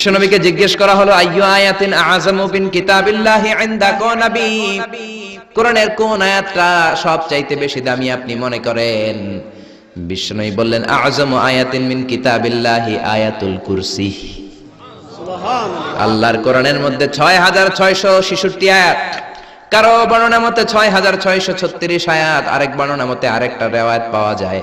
বিশ্বনবীকে জিজ্ঞেস করা হলো, আইয়ু আয়াতিন আযামু বিন কিতাবিল্লাহি ইনদাকা নবী? কোরআনের কোন আয়াতটা সবচাইতে বেশি দামি আপনি মনে করেন? বিশ্বনবী বললেন আযামু আয়াতিন মিন কিতাবিল্লাহি আয়াতুল কুরসি। আল্লাহর কোরআনের মধ্যে ছয় হাজার ছয়শো ছেষট্টি আয়াত। কারও বর্ণনা মতে ছয় হাজার ছয়শো ছত্রিশ আয়াত, আরেক বর্ণনা মতে আরেকটা রেওয়ায়ত পাওয়া যায়।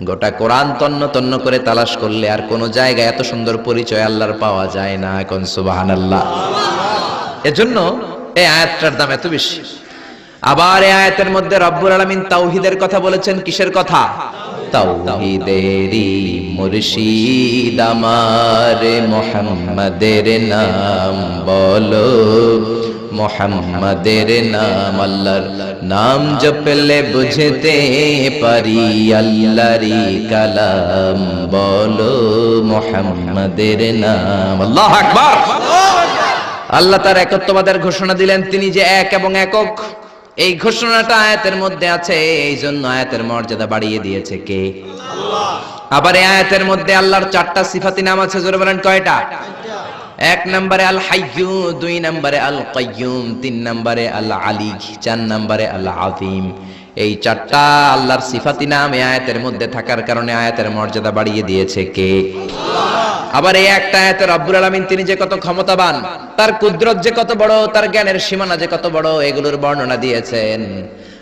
গোটা কোরআন তন্ন তন্ন করে তালাশ করলে আর কোন জায়গায় এত সুন্দর পরিচয় আল্লাহর পাওয়া যায় না এখন সুবাহান আল্লাহ এজন্য এই আয়াতটার দাম এত বেশি। আবার এই আয়াতের মধ্যে রব্বুর আলামিন তাওহিদের কথা বলেছেন, কিসের কথা? তাওহীদেরই মুর্শিদ আমার, মোহাম্মদের নাম বলো। মোহাম্মদের নাম আল্লাহর নাম জপলে বুঝতে পারি আল্লাহরি কালাম। বলো মোহাম্মদের নাম। আল্লাহ আকবার। আল্লাহ তার একত্ববাদের ঘোষণা দিলেন, তিনি যে এক এবং একক। এই ঘোষণাটা আয়াতের মধ্যে আছে এই জন্য আয়াতের মর্যাদা বাড়িয়ে দিয়েছে কে? আবার এই আয়াতের মধ্যে আল্লাহর চারটা সিফাতি নাম আছে, জোরে বলেন কয়টা? এক নম্বরে আল হাইয়ু দুই নম্বরে আল কাইয়ুম তিন নম্বরে আল আলী চার নম্বরে আল আযীম এই চারটা আল্লাহর সিফাতি নাম এই আয়াতের মধ্যে থাকার কারণে আয়াতের মর্যাদা বাড়িয়ে দিয়েছে কে? আবার এই একটা আয়াতের রব্বুল আলামিন, তিনি যে কত ক্ষমতাবান, তার কুদরত যে কত বড়, তার জ্ঞানের সীমানা যে কত বড়, এগুলোর বর্ণনা দিয়েছেন।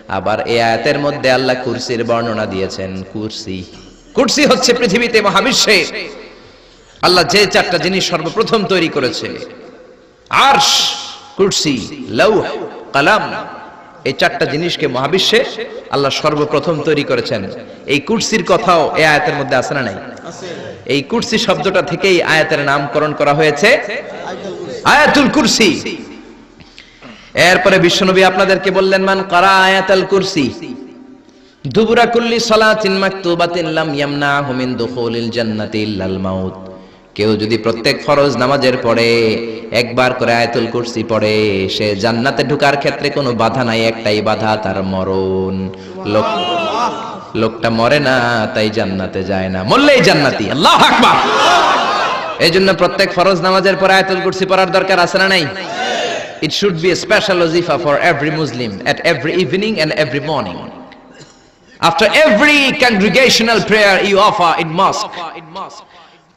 আবার এই আয়াতের মধ্যে আল্লাহ কুরসির বর্ণনা দিয়েছেন, কুরসি। কুরসি হচ্ছে পৃথিবীতে মহাবিশ্বে। আল্লাহ যে চারটা জিনিস সর্বপ্রথম তৈরি করেছে। আর্শ, কুরসি, লৌহ, কালাম, এই চারটা জিনিসকে মহাবিশ্বে আল্লাহ সর্বপ্রথম তৈরি করেছেন। এই কুরসির কথাও এই আয়াতের মধ্যে আছে না নাই? এই কুরসি শব্দটা থেকেই আয়াতের নামকরণ করা হয়েছে। আয়াতুল কুরসি। এরপরে বিশ্বনবী আপনাদেরকে বললেন, মান কারা আয়াতুল কুরসি? দুবুরা কুল্লি সালাতিন মাকতুবাতিন লাম ইয়ামনাহু মিন দুখুলিল জান্নাতি ইল্লাল মাউত। কেউ যদি প্রত্যেক ফরজ নামাজের পরে একবার করে আয়াতুল কুরসি পড়ে, সে জান্নাতে ঢোকার ক্ষেত্রে কোনো বাধা নাই, একটাই বাধা, তার মরণ। লোক, লোকটা মরে না, তাই জান্নাতে যায় না। মরলেই জান্নাতি, আল্লাহ আকবার। এই জন্য প্রত্যেক ফরজ নামাজের পরে আয়াতুল কুরসি পড়ার দরকার আছে না নাই? It should be special ওজিফা for every Muslim at every evening and every morning after every congregational prayer you offer in mosque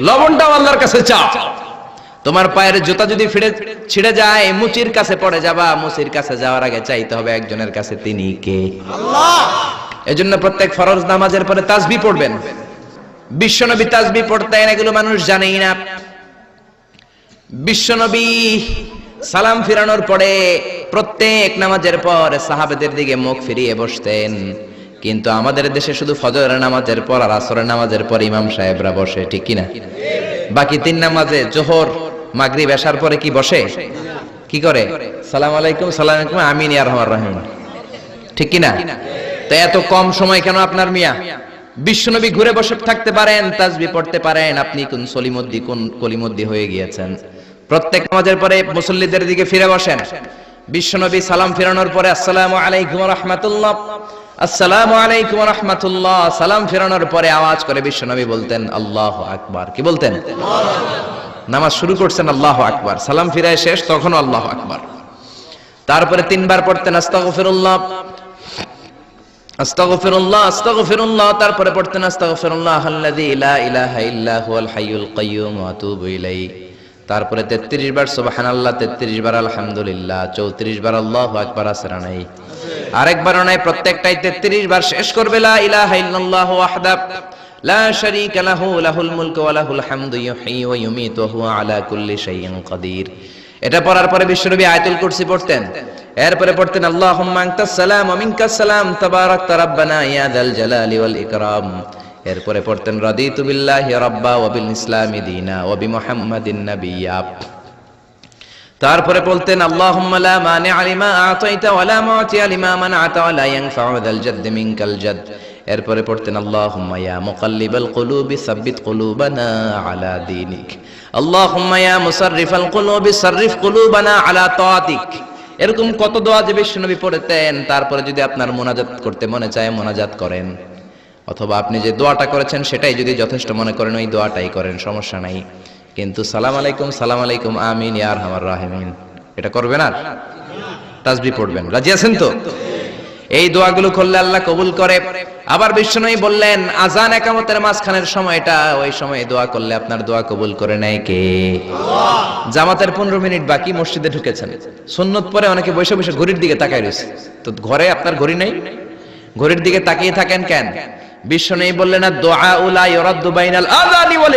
লবণটাও আল্লাহর কাছে চা তোমার পায়ের জুতা যদি ফিরে ছিঁড়ে যায় মুচির কাছে পড়ে যাবা মুচির কাছে যাওয়ার আগে চাইতে হবে একজনের কাছে তিনি কে। এজন্য প্রত্যেক ফরজ নামাজের পরে তাসবি পড়বেন। বিশ্বনবী তাসবি পড়তেন এগুলো মানুষ জানেই না। বিশ্বনবী সালাম ফিরানোর পরে প্রত্যেক নামাজের পর সাহাবেদের দিকে মুখ ফিরিয়ে বসতেন। কিন্তু আমাদের দেশে শুধু ফজরের নামাজের পর আর আসরের নামাজের পর ইমাম সাহেবরা বসে, ঠিক কিনা? বাকি তিন নামাজে জোহর, মাগরিব, এশার পরে কি বসে? কি করে? সালাম আলাইকুম সালাম আলাইকুম, আমিন ইয়া রহমান রহিম। ঠিক কিনা? তো এত কম সময় কেন আপনার মিয়া? বিশ্বনবী ঘুরে বসে থাকতে পারেন, তাজবি পড়তে পারেন, আপনি কোন সলিমদ্দি, কোন কলিমদ্দি হয়ে গিয়েছেন? প্রত্যেক নামাজের পরে মুসল্লিদের দিকে ফিরে বসেন। বিশ্বনবী সালাম ফেরানোর পরে, আসসালামু আলাইকুম রহমাতুল্লাহ। আসসালামু আলাইকুম রহমাতুল্লাহ। সালাম ফেরানোর পরে আওয়াজ করে বিশ্বনবী বলতেন, আল্লাহ আকবার। কি বলতেন? নামাজ শুরু করছেন, আল্লাহ আকবার। সালাম ফিরায় শেষ তখন আল্লাহ আকবার। তারপরে তিনবার পড়তেন, আস্তাগফিরুল্লাহ। আস্তাগফিরুল্লাহ আস্তাগফিরুল্লাহ। তারপরে পড়তেন, আস্তাগফিরুল্লাহ আল্লাযী লা ইলাহা ইল্লা হুয়াল হাইয়ুল কাইয়্যুম ওয়া আতুবু ইলাইহি। তারপরে 33 বার সুবহানাল্লাহ 33 বার আলহামদুলিল্লাহ 34 বার আল্লাহু আকবার, আসরা নাই। আরেকবার নাই, প্রত্যেকটাই 33 বার শেষ করবে এটা পড়ার পরে কুরসি পড়তেন। এরপরে পড়তেন, আল্লাহুম্মা আনতাস সালাম ওয়া মিনকাস সালাম, তাবারাকতা রাব্বানা এরপরে পড়তেন, রাদিতু বিল্লাহি রাব্বা ওয়া বিল ইসলামি তারপরে বলতেন, আল্লাহুম্মা লা মানি'a লিমা আ'তাইতা ওয়া লা মু'তিয়া লিমা মান'আতা ওয়া লা ইয়ানফা'ু যাল জাদ্দ মিনকাল জাদ্দ। এরপরে পড়তেন কুলুবি আলা এরকম কত দোয়া যে বিশ্বনবী পড়তেন, তারপরে যদি আপনার মোনাজাত করতে মনে চায়, মোনাজাত করেন। অথবা আপনি যে দোয়াটা করেছেন, সেটাই যদি যথেষ্ট মনে করেন, ওই দোয়াটাই করেন, সমস্যা নাই। কিন্তু সালাম আলাইকুম সালাম আলাইকুম, আমিন ইয়ার হামার রাহিমিন। এটা করবেন আর? তাসবি পড়বেন। রাজি আছেন তো? এই দোয়াগুলো করলে আল্লাহ কবুল করে। আবার বিশ্বনবী বললেন, আজান একামতের মাঝখানের সময়টা, ওই সময় দোয়া করলে আপনার দোয়া কবুল করে নেয় কে? জামাতের পনেরো মিনিট বাকি, মসজিদে ঢুকেছেন। সুন্নত পরে অনেকে বসে বসে ঘড়ির দিকে তাকায় রয়েছে। তো ঘরে আপনার ঘড়ি নেই? ঘড়ির দিকে তাকিয়ে থাকেন কেন? বিশ্বনবী বললেন দোয়া উলা ইরাদ্দু বাইনাল আযানি ওয়াল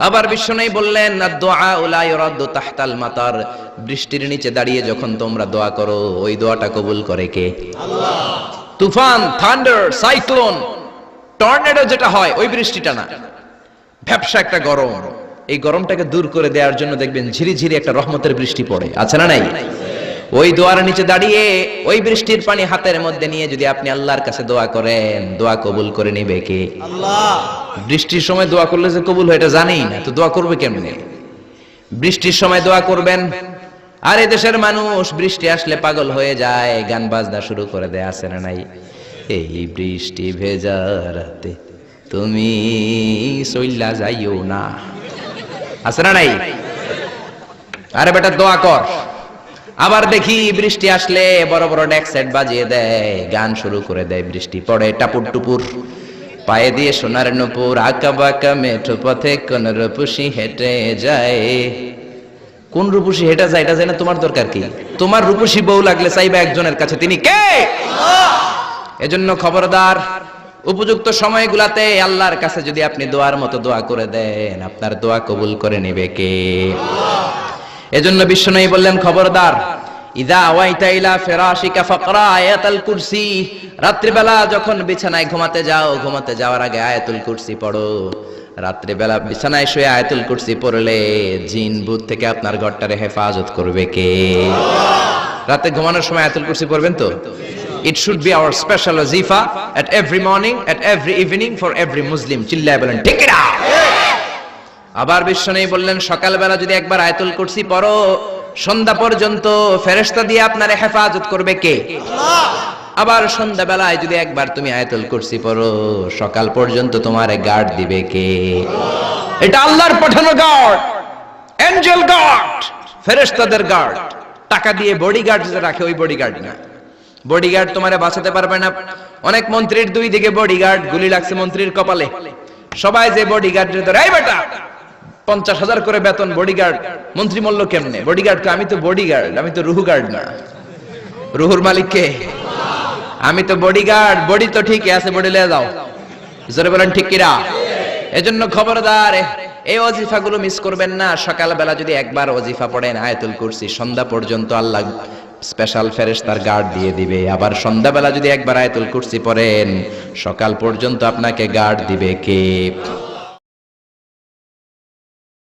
আবার বিশ্বনবী বললেন তাহতাল মাতার। বৃষ্টির নিচে দাঁড়িয়ে যখন তোমরা দোয়া করো ওই দোয়াটা কবুল করে কে? তুফান থান্ডার সাইক্লোন টর্নেডো যেটা হয় ওই বৃষ্টিটা না। ভ্যাপসা একটা গরম। এই গরমটাকে দূর করে দেওয়ার জন্য দেখবেন ঝিরি ঝিরি একটা রহমতের বৃষ্টি পড়ে। আছে না নাই? ওই দোয়ার নিচে দাঁড়িয়ে ওই বৃষ্টির পানি হাতের মধ্যে নিয়ে যদি আপনি আল্লাহর কাছে দোয়া করেন দোয়া কবুল করে নিবে কে? আল্লাহ। বৃষ্টির সময় দোয়া করলে যে কবুল হয় এটা জানি না তো দোয়া করবে কেমনে? বৃষ্টির সময় দোয়া করবেন আর দেশের মানুষ বৃষ্টি আসলে পাগল হয়ে যায় গান বাজনা শুরু করে দেয় আছে না নাই? এই বৃষ্টি ভেজা রাতে তুমি সইল্লা যাইও না। আছে না নাই? আরে বেটা দোয়া কর। আবার দেখি বৃষ্টি আসলে বড় বড় ডেক সেট বাজিয়ে দেয়, গান শুরু করে দেয়, বৃষ্টি পড়ে টাপুর টুপুর। পায়ে দিয়ে সোনার নুপুর, আঁকা বাঁকা মেঠো পথে কোন রূপসী হেঁটে যায়। কোন রূপসী হেঁটে যায়, এটা জানে তোমার দরকার কি? তোমার রূপসী বউ লাগলে চাইবে একজনের কাছে, তিনি কে? এজন্য খবরদার, উপযুক্ত সময়গুলাতে আল্লাহর কাছে যদি আপনি দোয়ার মতো দোয়া করে দেন, আপনার দোয়া কবুল করে নেবে কে? এজন্য বিশ্বনবী বললেন, খবরদার, ইদা রাত্রিবেলা যখন বিছানায় ঘুমাতে যাও, ঘুমাতে যাওয়ার আগে বিছানায় শুয়ে জিন থেকে আপনার ঘরটারে হেফাজত করবে কে? রাতে ঘুমানোর সময় আয়াতুল পড়বেন তো? It should be our special ওয়াজিফা at every morning at every evening for every Muslim চিল্লায় বলেন, ঠিক আবার বিশ্বনেই বললেন, সকালবেলা যদি একবার আয়াতুল কুরসি পড়ো, সন্ধ্যা পর্যন্ত ফেরেশতা দিয়ে আপনারে হেফাজত করবে কে? আবার সন্ধ্যাবেলায় যদি একবার তুমি আয়াতুল কুরসি পড়ো, সকাল পর্যন্ত তোমারে গার্ড দিবে কে? এটা আল্লাহর পাঠানো গার্ড, এঞ্জেল গার্ড, ফেরেশতাদের গার্ড। টাকা দিয়ে বডিগার্ড যে রাখে, ওই বডিগার্ড না। বডিগার্ড তোমারে বাঁচাতে পারবে না। অনেক মন্ত্রীর দুই দিকে বডিগার্ড গুলি লাগছে মন্ত্রীর কপালে। সবাই যে বডিগার্ড ধরে, এই বেটা পঞ্চাশ হাজার করে বেতন বডিগার্ড মন্ত্রী মল্ল কেমনে? বডিগার্ড আমি তো বডিগার্ড আমি তো রুহু গার্ড না। রুহুর মালিক কে? আমি তো বডিগার্ড বডি তো ঠিকই আছে বডি লে যাও। জোরে বলেন, ঠিক কিরা? এজন্য খবরদার, এই ওজিফাগুলো মিস করবেন না। সকালবেলা যদি একবার ওজিফা পড়েন আয়াতুল কুরসি, সন্ধ্যা পর্যন্ত আল্লাহ স্পেশাল ফেরেশতার গার্ড দিয়ে দিবে। আবার সন্ধ্যাবেলা যদি একবার আয়াতুল কুরসি পড়েন, সকাল পর্যন্ত আপনাকে গার্ড দিবে কে?